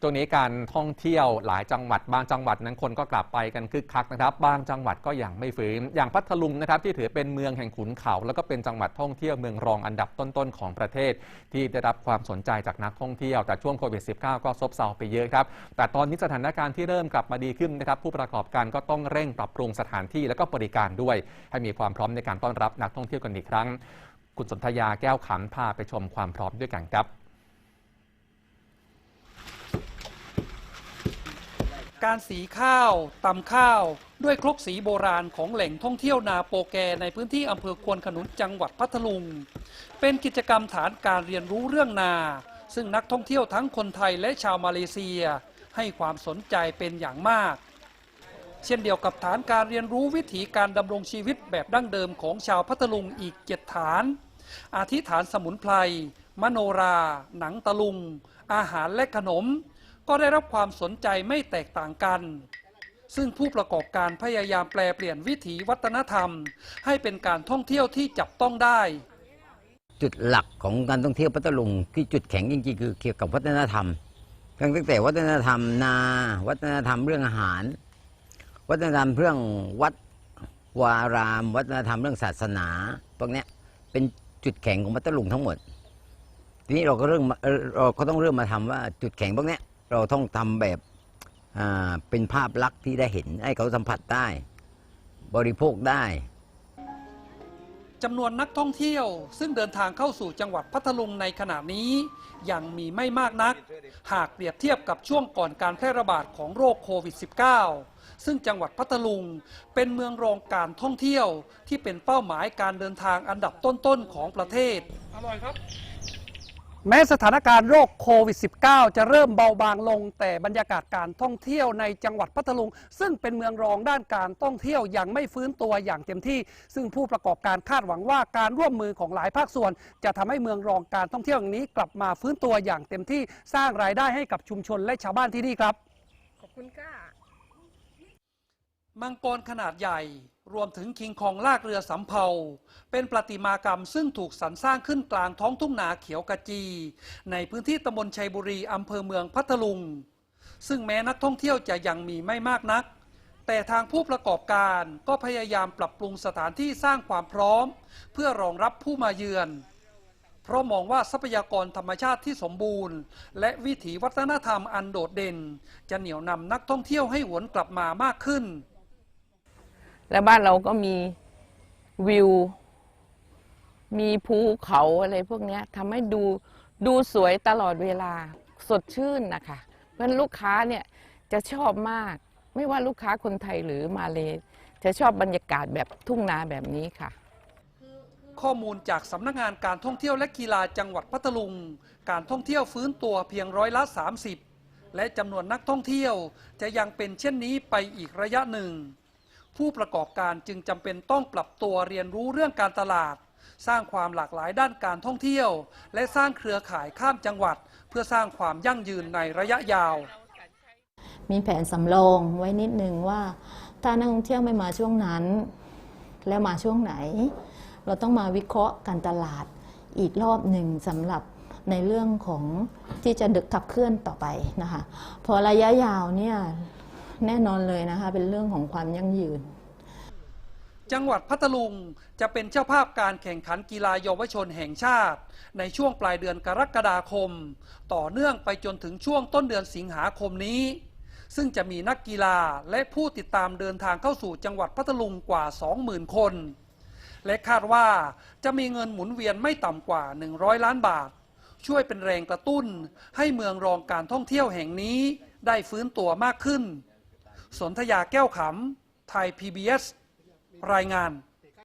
ช่วงนี้การท่องเที่ยวหลายจังหวัดบางจังหวัดนั้นคนก็กลับไปกันคึกคักนะครับ บางจังหวัดก็ยังไม่ฟื้น อย่างพัทลุงนะครับที่ถือเป็นเมืองแห่งขุนเขา แล้วก็เป็นจังหวัดท่องเที่ยวเมืองรองอันดับต้นๆของประเทศ ที่ได้รับความสนใจจากนักท่องเที่ยว แต่ช่วงโควิด -19 ก็ซบเซาไปเยอะครับ แต่ตอนนี้สถานการณ์ที่เริ่มกลับมาดีขึ้นนะครับผู้ประกอบการก็ต้องเร่งปรับปรุงสถานที่และก็บริการด้วย ให้มีความพร้อมในการต้อนรับนักท่องเที่ยวกันอีกครั้ง คุณสนธยาแก้วขำพาไปชมความพร้อมด้วยกันครับ การสีข้าวตำข้าว ด้วยครกสีโบราณของแหล่งท่องเที่ยวนาโปแกในพื้นที่อำเภอควนขนุนจังหวัดพัทลุง เป็นกิจกรรมฐานการเรียนรู้เรื่องนา ซึ่งนักท่องเที่ยวทั้งคนไทยและชาวมาเลเซีย ให้ความสนใจเป็นอย่างมาก เช่นเดียวกับฐานการเรียนรู้วิถีการดำรงชีวิตแบบดั้งเดิมของชาวพัทลุงอีกเจ็ดฐาน อาทิฐานสมุนไพรมโนรา หนังตะลุง อาหารและขนม ก็ได้รับความสนใจไม่แตกต่างกัน ซึ่งผู้ประกอบการพยายามแปลเปลี่ยนวิถีวัฒนธรรม ให้เป็นการท่องเที่ยวที่จับต้องได้ จุดหลักของการท่องเที่ยวพัทลุงที่จุดแข็งจริงๆคือเกี่ยวกับวัฒนธรรมตั้งแต่วัฒนธรรมนา วัฒนธรรมเรื่องอาหาร วัฒนธรรมเรื่องวัดวาราม วัฒนธรรมเรื่องศาสนาพวกนี้เป็นจุดแข็งของพัทลุงทั้งหมด ทีนี้เราก็เริ่มเอ่อเราก็ต้องเริ่มมาทำว่าจุดแข็งพวกนี้ เราต้องทำแบบอ่าเป็นภาพลักษณ์ที่ได้เห็น ให้เขาสัมผัสได้ บริโภคได้จำนวนนักท่องเที่ยว ซึ่งเดินทางเข้าสู่จังหวัดพัทลุงในขณะนี้ ยังมีไม่มากนัก หากเปรียบเทียบกับช่วงก่อนการแพร่ระบาดของโรคโควิด -19 ซึ่งจังหวัดพัทลุง เป็นเมืองรองการท่องเที่ยว ที่เป็นเป้าหมายการเดินทางอันดับต้นๆของประเทศ อร่อยครับ แม้สถานการณ์โรคโควิด -19 จะเริ่มเบาบางลง แต่บรรยากาศการท่องเที่ยวในจังหวัดพัทลุง ซึ่งเป็นเมืองรองด้านการท่องเที่ยวยังไม่ฟื้นตัวอย่างเต็มที่ ซึ่งผู้ประกอบการคาดหวังว่าการร่วมมือของหลายภาคส่วน จะทำให้เมืองรองการท่องเที่ยวอย่างนี้ กลับมาฟื้นตัวอย่างเต็มที่สร้างรายได้ให้กับชุมชนและชาวบ้านที่นี่ครับ ขอบคุณค่ะ มังกรขนาดใหญ่รวมถึงคิงคองลากเรือสำเภาเป็นประติมากรรมซึ่งถูกสรรสร้างขึ้นกลางท้องทุ่งนาเขียวกะจี ในพื้นที่ตำบลชัยบุรีอำเภอเมืองพัทลุง ซึ่งแม้นักท่องเที่ยวจะยังมีไม่มากนัก แต่ทางผู้ประกอบการก็พยายามปรับปรุงสถานที่สร้างความพร้อม เพื่อรองรับผู้มาเยือน เพราะมองว่าทรัพยากรธรรมชาติที่สมบูรณ์ และวิถีวัฒนธรรมอันโดดเด่น จะเหนี่ยวนำนักท่องเที่ยวให้หวนกลับมามากขึ้น แล้วบ้านเราก็มีวิว มีภูเขาอะไรพวกนี้ทำให้ดูดูสวยตลอดเวลาสดชื่นนะคะ เพราะฉะนั้นลูกค้าเนี่ยจะชอบมาก ไม่ว่าลูกค้าคนไทยหรือมาเลจะชอบบรรยากาศแบบทุ่งนาแบบนี้ค่ะ ข้อมูลจากสำนักงานการท่องเที่ยวและกีฬาจังหวัดพัทลุง การท่องเที่ยวฟื้นตัวเพียงร้อยละ 30 และจำนวนนักท่องเที่ยวจะยังเป็นเช่นนี้ไปอีกระยะหนึ่ง ผู้ประกอบการจึงจำเป็นต้องปรับตัวเรียนรู้เรื่องการตลาด สร้างความหลากหลายด้านการท่องเที่ยว และสร้างเครือข่ายข้ามจังหวัด เพื่อสร้างความยั่งยืนในระยะยาว มีแผนสำรองไว้นิดนึงว่า ถ้านักท่องเที่ยวไม่มาช่วงนั้น แล้วมาช่วงไหน เราต้องมาวิเคราะห์การตลาดอีกรอบหนึ่งสำหรับในเรื่องของที่จะดึกขับเคลื่อนต่อไปนะคะพอระยะยาวเนี่ย แน่นอนเลยนะคะ เป็นเรื่องของความยั่งยืน จังหวัดพัทลุงจะเป็นเจ้าภาพการแข่งขันกีฬาเยาวชนแห่งชาติ ในช่วงปลายเดือนกรกฎาคม ต่อเนื่องไปจนถึงช่วงต้นเดือนสิงหาคมนี้ ซึ่งจะมีนักกีฬาและผู้ติดตามเดินทางเข้าสู่จังหวัดพัทลุงกว่า 20,000 คน และคาดว่าจะมีเงินหมุนเวียนไม่ต่ำกว่า 100 ล้านบาท ช่วยเป็นแรงกระตุ้น ให้เมืองรองการท่องเที่ยวแห่งนี้ได้ฟื้นตัวมากขึ้น สนธยาแก้วขำไทย PBS รายงาน